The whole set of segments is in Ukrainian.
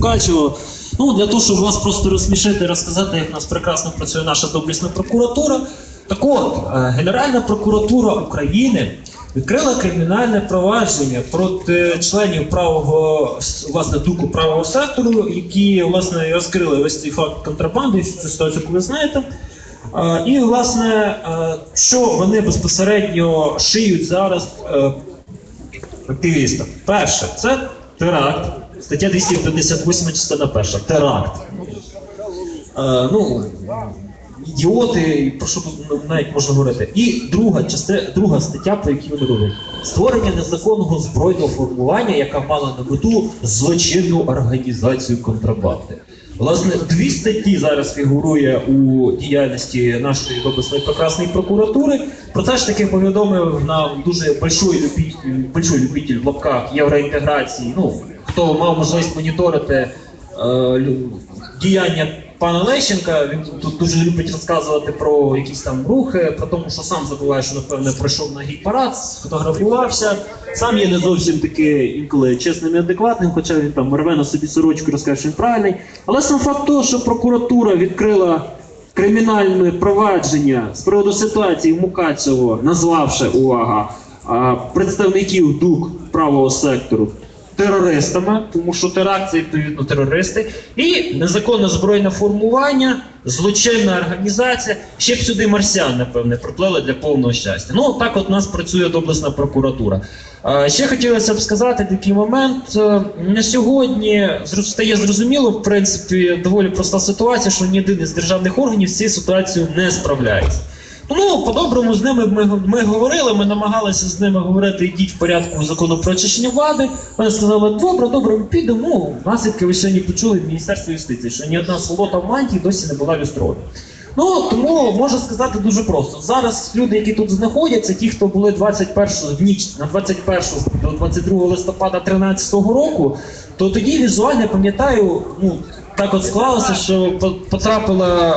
Мукачево. Ну, для того, щоб вас просто розсмішити, розказати, як у нас прекрасно працює наша доблісна прокуратура. Так от, е, Генеральна прокуратура України відкрила кримінальне провадження проти членів правого власне дуку правого сектору, які власне розкрили весь цей факт контрабанди, цю ситуацію, ви знаєте. Е, І, власне, е, що вони безпосередньо шиють зараз активістам? Перше, це теракт, стаття 258, частина перша. Теракт. Е, ну, ідіоти, про що тут навіть можна говорити. І друга частина, друга стаття, про яку вони роблять. Створення незаконного збройного формування, яка мала на мету злочинну організацію контрабанди. Власне, дві статті зараз фігурує у діяльності нашої обласної прекрасної прокуратури. Про це ж таки повідомив нам дуже большой любитель, большой любитель в лапках євроінтеграції. Ну, хто мав можливість моніторити е, діяння пана Лещенка. Він тут дуже любить розказувати про якісь там рухи, про тому, що сам забуває, що напевне пройшов на гей-парад, сфотографувався. Сам є не зовсім таки інколи чесним і адекватним, хоча він там рве на собі сорочку, розкаже, що він правильний. Але сам факт того, що прокуратура відкрила кримінальне провадження з приводу ситуації в Мукачево, назвавши увага представників ДУК правого сектору терористами, тому що теракт це відповідно терористи, і незаконне збройне формування, злочинна організація. Ще б сюди марсіан, напевне, приплели для повного щастя. Ну так от нас працює доблесна прокуратура. Ще хотілося б сказати такий момент. Е, На сьогодні стає зрозуміло, в принципі, доволі проста ситуація, що ні один із державних органів з цією ситуацією не справляється. Ну, по-доброму з ними ми, ми говорили, ми намагалися з ними говорити, йдіть в порядку закону про очищення влади. Вони сказали, добре, добре, ми підемо. Ну, наслідки ви сьогодні почули в Міністерстві юстиції, що ні одна сволота в мантії досі не була люстрована. Ну, тому можу сказати дуже просто. Зараз люди, які тут знаходяться, ті, хто були 21 в ніч на 21 до 22 листопада 2013 року, то тоді візуально пам'ятаю, ну так от склалося, що потрапила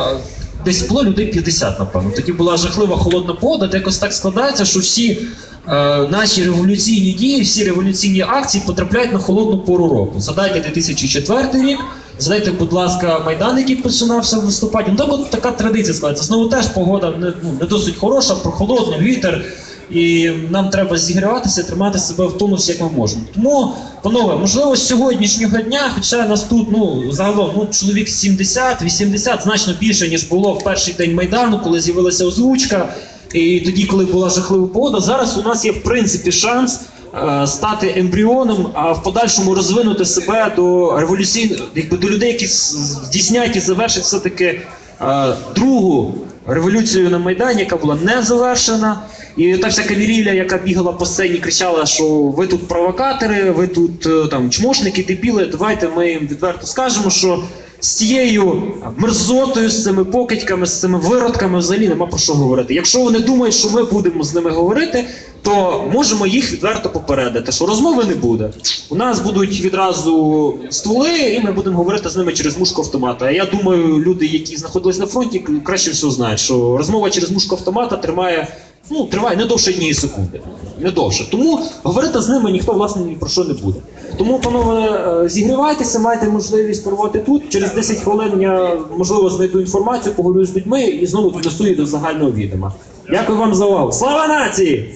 десь було людей 50, напевно. Тоді була жахлива холодна погода, та якось так складається, що всі е, наші революційні дії, всі революційні акції потрапляють на холодну пору року. Задайте 2004 рік, задайте, будь ласка, Майдан, який починався в листопаді. Ну так от така традиція складається. Знову теж погода не, ну, не досить хороша, прохолодно, вітер. І нам треба зігріватися, тримати себе в тонусі, як ми можемо. Тому, панове, можливо, з сьогоднішнього дня, хоча нас тут ну загалом ну чоловік 70-80, значно більше ніж було в перший день майдану, коли з'явилася озвучка, і тоді, коли була жахлива погода. Зараз у нас є в принципі шанс е, стати ембріоном, а в подальшому розвинути себе до революційних, якби до людей, які здійснять і завершать все таки е, другу революцію на Майдані, яка була не завершена. І та вся кавірілля, яка бігала по сцені, кричала, що ви тут провокатори, ви тут е, там чмошники, дебіли. Давайте ми їм відверто скажемо, що з цією мерзотою, з цими покидьками, з цими виродками взагалі нема про що говорити. Якщо вони думають, що ми будемо з ними говорити, то можемо їх відверто попередити, що розмови не буде. У нас будуть відразу стволи, і ми будемо говорити з ними через мушку автомата. А я думаю, люди, які знаходились на фронті, краще всього знають, що розмова через мушку автомата тримає. Ну, триває не довше однієї секунди. Не довше. Тому говорити з ними ніхто власне ні про що не буде. Тому, панове, е, зігрівайтеся, маєте можливість проводити тут. Через 10 хвилин я можливо знайду інформацію, поговорю з людьми і знову донесу її до загального відома. Дякую вам за увагу. Слава нації!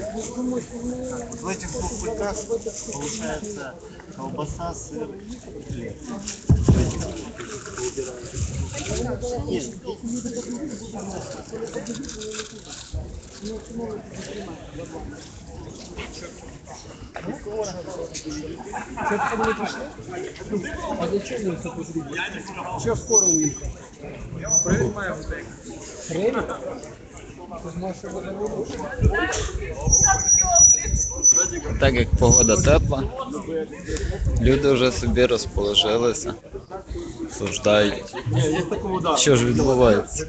Вот в этих двух кульках получается колбаса, сыр и хлеб. Нет. А зачем им сотрудничать? Все скоро уехал. Время? Время? Так як погода тепла, люди вже собі розположилися. осуждають. Що ж відбувається?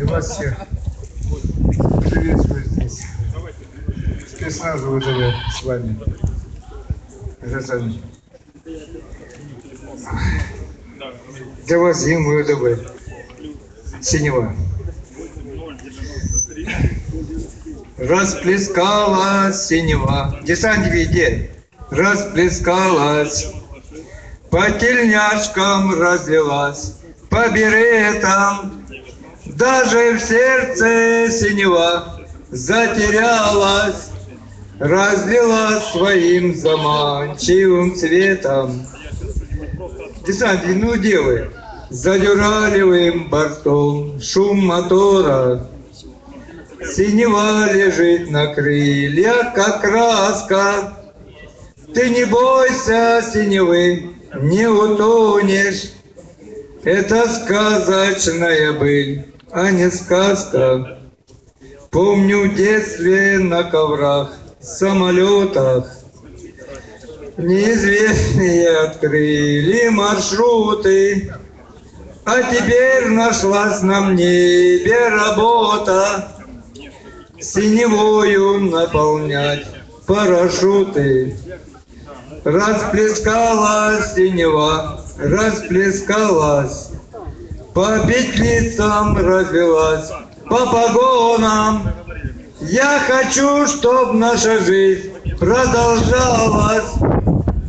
И вас всех приветствую здесь. Спецназ ВДВ с вами. Граждане. Для вас гимн ВДВ. Синева. Расплескалась синева. Десант где? Расплескалась. По тельняшкам разлилась. По беретам. Даже в сердце синева затерялась. Разлилась своим заманчивым цветом. Десант, ну где вы? За дюралевым бортом шум мотора. Синева лежит на крыльях, как краска. Ты не бойся синевы, не утонешь. Это сказочная быль, а не сказка. Помню в детстве на коврах, самолетах Неизвестные открыли маршруты, А теперь нашлась на небе работа Синевою наполнять парашюты. Расплескалась синева, расплескалась, По петлицам развелась, по погонам. Я хочу, чтоб наша жизнь продолжалась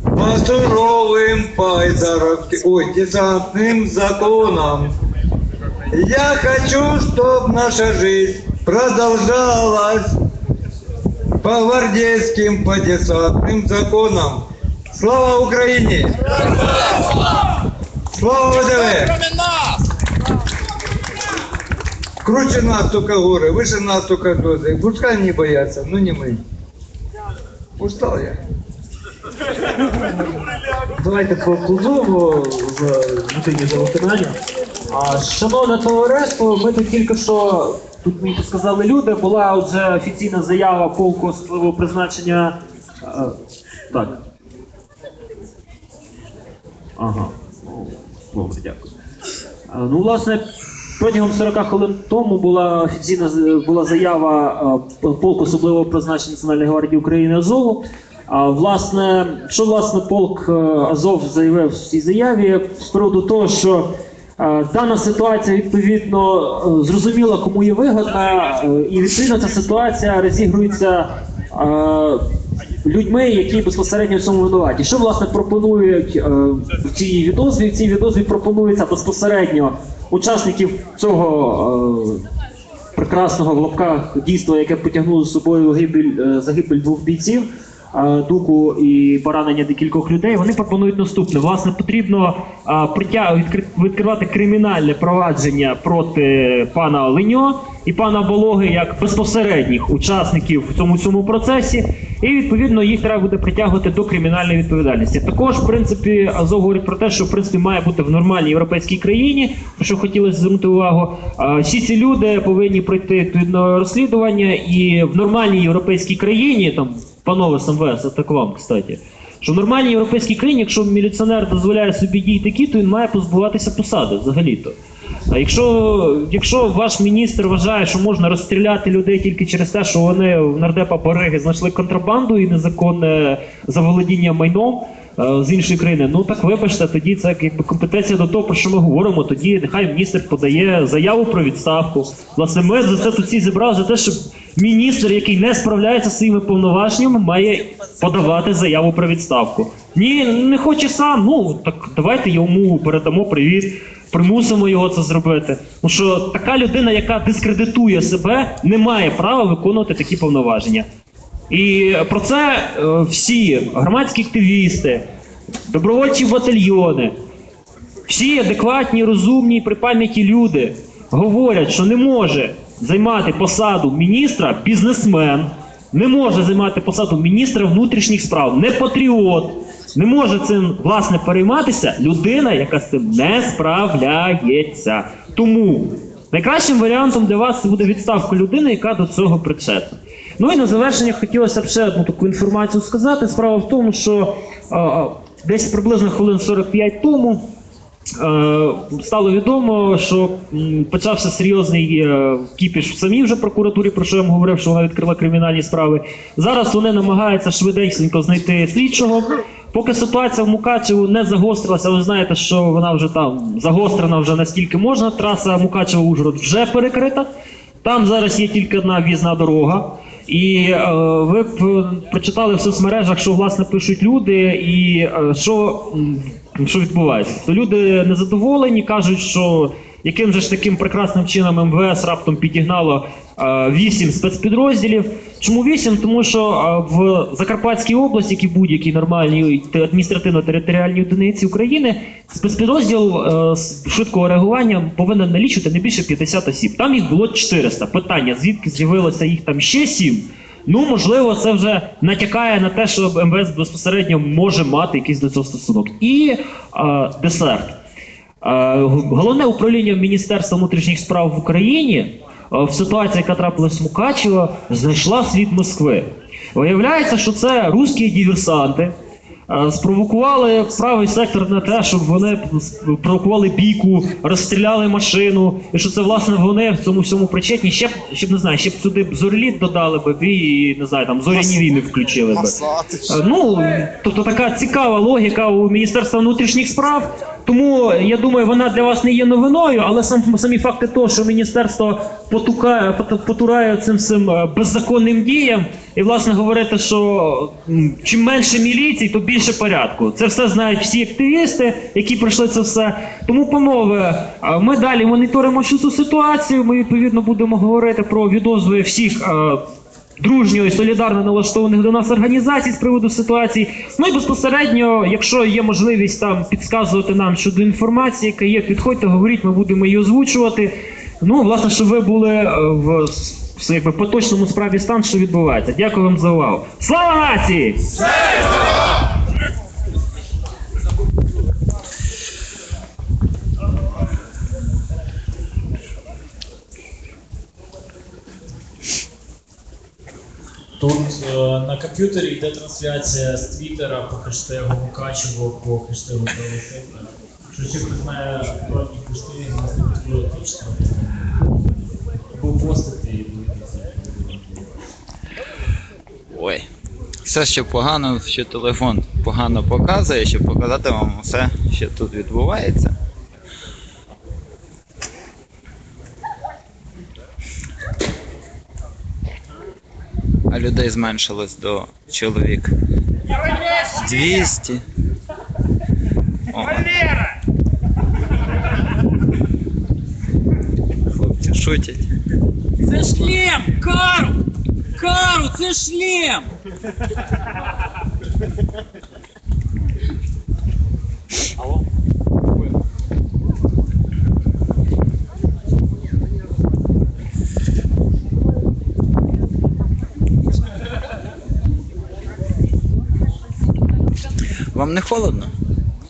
По суровым пайдаровским, ой, десантным законам. Я хочу, чтоб наша жизнь продолжалась по гвардейским, по десантным законам. Слава Украине! Слава ВДВ! Круче нас только горы, выше нас только звезды. Пускай не боятся, но не мы. Устал я. Давайте поаплодуємо в людині за виконання. А, Шановне товариство, ми тут тільки що, тут мені сказали люди, була вже офіційна заява полку особливого призначення. Так. Ага. Добре, дякую. Ну, власне, протягом 40 хвилин тому була офіційна була заява полку особливого призначення Національної гвардії України Азову. А власне, що власне полк е, Азов заявив в цій заяві з приводу того, що дана ситуація відповідно е, зрозуміла, кому є вигодна, е, і відповідно ця ситуація розігрується е, людьми, які безпосередньо в цьому винуваті. Що власне пропонують е, в цій відозві? В цій відозві пропонується безпосередньо учасників цього. е, прекрасного в лапках дійства, яке потягнуло з собою гибель, е, загибель двох бійців. Е, Дуку і поранення декількох людей. Вони пропонують наступне. Власне, потрібно е, відкривати кримінальне провадження проти пана Леньо і пана Вологи як безпосередніх учасників в цьому цьому процесі, і відповідно їх треба буде притягувати до кримінальної відповідальності. Також, в принципі, Азов говорить про те, що в принципі має бути в нормальній європейській країні, про що хотілося звернути увагу. Всі ці люди повинні пройти відповідне розслідування, і в нормальній європейській країні, там панове з МВС, це так вам, кстати. Що в нормальній європейській країні, якщо міліціонер дозволяє собі діяти такі, він має позбуватися посади взагалі-то. А якщо, якщо ваш міністр вважає, що можна розстріляти людей тільки через те, що вони в нардепа Бариги знайшли контрабанду і незаконне заволодіння майном з іншої країни, ну так вибачте, тоді це якби компетенція до того, про що ми говоримо. Тоді нехай міністр подає заяву про відставку. Власне, ми за це тут всі зібрали за те, щоб міністр, який не справляється зі своїми повноваженнями, має подавати заяву про відставку. Ні, не хоче сам. Ну так давайте йому передамо привіт примусимо його це зробити. Тому що така людина, яка дискредитує себе, не має права виконувати такі повноваження. І про це е, всі громадські активісти, добровольчі батальйони, всі адекватні, розумні, при пам'яті люди говорять, що не може займати посаду міністра бізнесмен, не може займати посаду міністра внутрішніх справ, не патріот, не може цим власне перейматися людина, яка з цим не справляється. Тому найкращим варіантом для вас буде відставка людини, яка до цього причетна. Ну і на завершення хотілося б ще одну таку інформацію сказати. Справа в тому, що а, а, десь приблизно хвилин 45 тому е, стало відомо, що м, почався серйозний е, кіпіш в самій вже прокуратурі, про що я вам говорив, що вона відкрила кримінальні справи. Зараз вони намагаються швиденько знайти слідчого. Поки ситуація в Мукачеву не загострилася, ви знаєте, що вона вже там загострена вже наскільки можна. Траса Мукачево-Ужгород вже перекрита. Там зараз є тільки одна в'їзна дорога. І е, ви е, прочитали в соцмережах, що власне пишуть люди, і е, що, що відбувається. То люди незадоволені, кажуть, що яким же ж таким прекрасним чином МВС раптом підігнало вісім спецпідрозділів. Чому вісім? Тому що е, в Закарпатській області, як і будь-якій нормальній адміністративно-територіальній одиниці України, спецпідрозділ е, з швидкого реагування повинен налічувати не більше 50 осіб. Там їх було 400. Питання, звідки з'явилося їх там ще 7? Ну, можливо, це вже натякає на те, що МВС безпосередньо може мати якийсь до цього стосунок. І е, десерт. Е, Головне управління Міністерства внутрішніх справ в Україні е, в ситуації, яка трапилась в Мукачево, знайшла світ Москви. Виявляється, що це русські диверсанти. Е, Спровокували правий сектор на те, щоб вони спровокували бійку, розстріляли машину, і що це власне вони в цьому всьому причетні. Ще б ще б не знаю, ще б сюди б зореліт додали б і не знаю, там зоряні війни включили б. Е, Ну, тобто така цікава логіка у Міністерства внутрішніх справ. Тому я думаю, вона для вас не є новиною, але сам самі факти того, що міністерство потукає, потурає цим цим е, беззаконним діям, і власне говорити, що чим менше міліцій, то більше порядку. Це все знають всі активісти, які пройшли це все. Тому, е, ми далі моніторимо всю цю ситуацію. Ми відповідно будемо говорити про відозви всіх. дружньо і солідарно налаштованих до нас організацій з приводу ситуації. Ну і безпосередньо, якщо є можливість там підказувати нам щодо інформації, яка є, підходьте, говоріть, ми будемо її озвучувати. Ну, власне, щоб ви були е, в в, якби, поточному справі стан, що відбувається. Дякую вам за увагу. Слава нації! Тут е, на комп'ютері йде трансляція з Твіттера по хештегу Мукачево, по хештегу Правосудна. Що ще знає проти хештеги, нас не підходить Все, що погано, що телефон погано показує, щоб показати вам все, що тут відбувається. А людей зменшилось до чоловік 200. О. Хлопці шутять. Це шлем! Кару! Це шлем! Вам не холодно?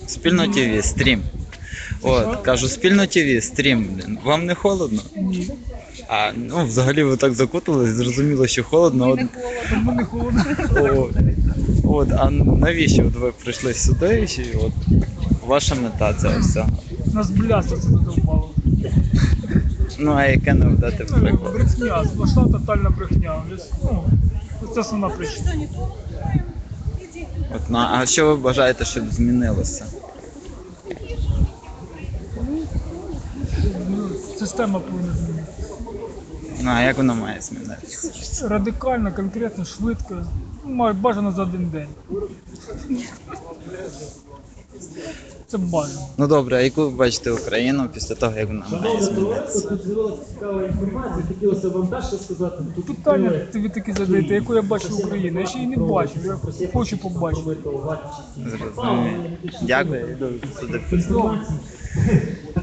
Спільно ТВ, стрім. От, кажу, спільно ТВ, стрім, блін. Вам не холодно? Ні. А ну взагалі ви так закутались, зрозуміло, що холодно. От... не холодно. О, от, а навіщо от ви прийшли сюди? Чи от ваша мета це все? Нас блясться це задовбало. Ну, а яке не вдати Ну, приклад? брехня, сплошна тотальна брехня. Ну, це основна причина. От, ну, а що ви бажаєте, щоб змінилося? Ну, Система повинна змінитися. Ну, а як воно має змінитися? Радикально, конкретно, швидко. Ну, має- Бажано за один день. Це бажано. Ну добре, а яку ви бачите Україну після того, як вона має змінитися? Тут з'явилася цікава інформація, хотілося вам теж сказати. Тут Питання ви такі задаєте, яку я бачу Україну. Я ще її не бачу, я хочу побачити. Зрозуміло. Дякую, йду сюди. Так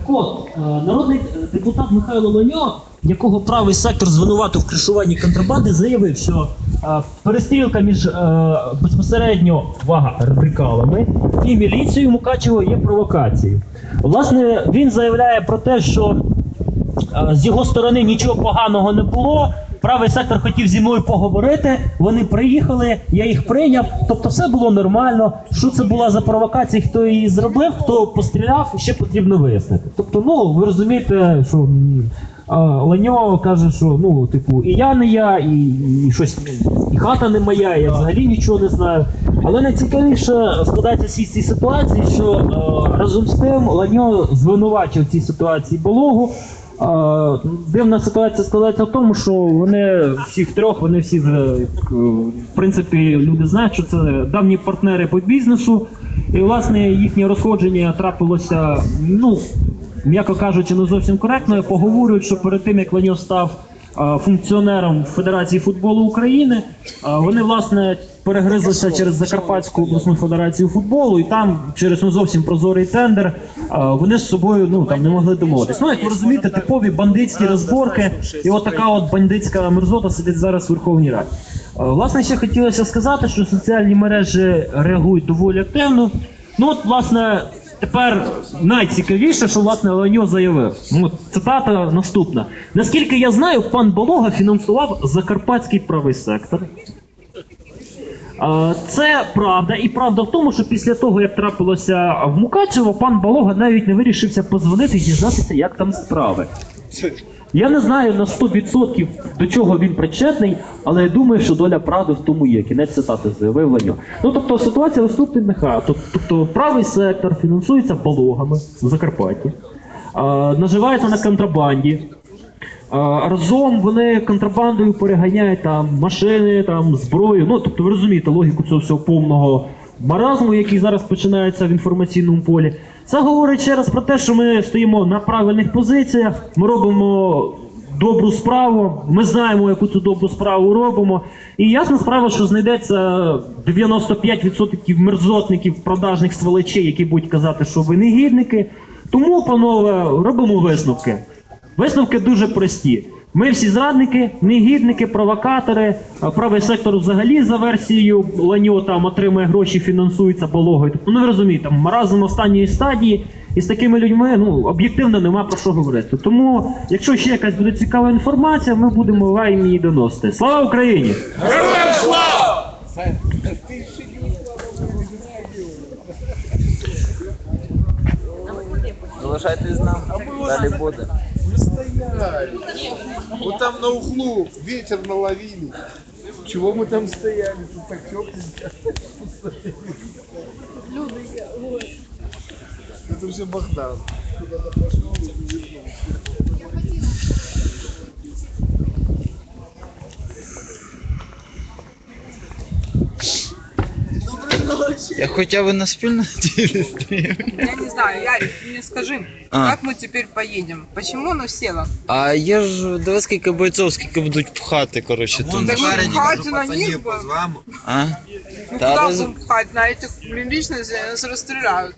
от, е, народний депутат Михайло Лоньо, якого правий сектор звинуватив в кришуванні контрабанди, заявив, що е, перестрілка між е, безпосередньо увага, радикалами і міліцією Мукачева є провокацією. Власне, він заявляє про те, що е, з його сторони нічого поганого не було. Правий сектор хотів зі мною поговорити. Вони приїхали, я їх прийняв. Тобто, все було нормально. Що це була за провокація, хто її зробив, хто постріляв, ще потрібно вияснити. Тобто, ну ви розумієте, що Ланьо каже, що ну, типу, і я не я, і, і щось і хата не моя, я взагалі нічого не знаю. Але найцікавіше складається всі цій ситуації, що е, разом з тим Ланьо звинувачив цій ситуації Бологу. Дивна ситуація складається в тому, що вони всіх трьох, вони всі е, в принципі, люди знають, що це давні партнери по бізнесу. І власне їхнє розходження трапилося, ну, м'яко кажучи, не зовсім коректно. Поговорюють, що перед тим як Ланьо став е, функціонером Федерації футболу України, е, вони власне перегризлися через Закарпатську обласну федерацію футболу, і там через не зовсім прозорий тендер е, вони з собою ну там не могли домовитись. Ну як ви розумієте, типові бандитські розборки, і от така от бандитська мерзота сидить зараз в Верховній Раді. Е, Власне, ще хотілося сказати, що соціальні мережі реагують доволі активно. Ну от, власне, тепер найцікавіше, що власне Ланьо заявив. Ну, цитата наступна. Наскільки я знаю, пан Болога фінансував Закарпатський правий сектор. Це правда, і правда в тому, що після того, як трапилося в Мукачево, пан Балога навіть не вирішився позвонити і дізнатися, як там справи. Я не знаю на 100% до чого він причетний, але я думаю, що доля правди в тому є. Кінець цитати заявив Леньо. Ну тобто ситуація наступна нехай. Тобто правий сектор фінансується балогами в Закарпатті, наживається на контрабанді. Разом вони контрабандою переганяють там машини, там зброю. Ну тобто ви розумієте логіку цього всього повного маразму, який зараз починається в інформаційному полі. Це говорить ще раз про те, що ми стоїмо на правильних позиціях, ми робимо добру справу, ми знаємо, яку цю добру справу робимо. І ясна справа, що знайдеться 95% мерзотників, продажних сволочей, які будуть казати, що ви негідники. Тому, панове, робимо висновки. Висновки дуже прості. Ми всі зрадники, негідники, провокатори. Правий сектор взагалі за версією Ланьо там отримує гроші, фінансується пологою. Тобто, ну ви розумієте, там маразм останньої стадії, і з такими людьми ну об'єктивно нема про що говорити. Тому, якщо ще якась буде цікава інформація, ми будемо вам її доносити. Слава Україні! Залишайтесь з нами. Далі буде. Стояли. Вот там на углу ветер наловили. Чего мы там стояли? Тут так тепленько. Это все Богдан. Куда-то пошел и вернулся. Я хоча б на спільно стрім. Я не знаю, Ярик, ты мне скажи, А. как мы теперь поедем? Почему оно село? А є ж диви скільки бойців, скільки будуть пхати, коротше, там. Так мы пхать на них будем. А? Ну Та куда роз- будем пхать? На этих прилично нас расстреляют.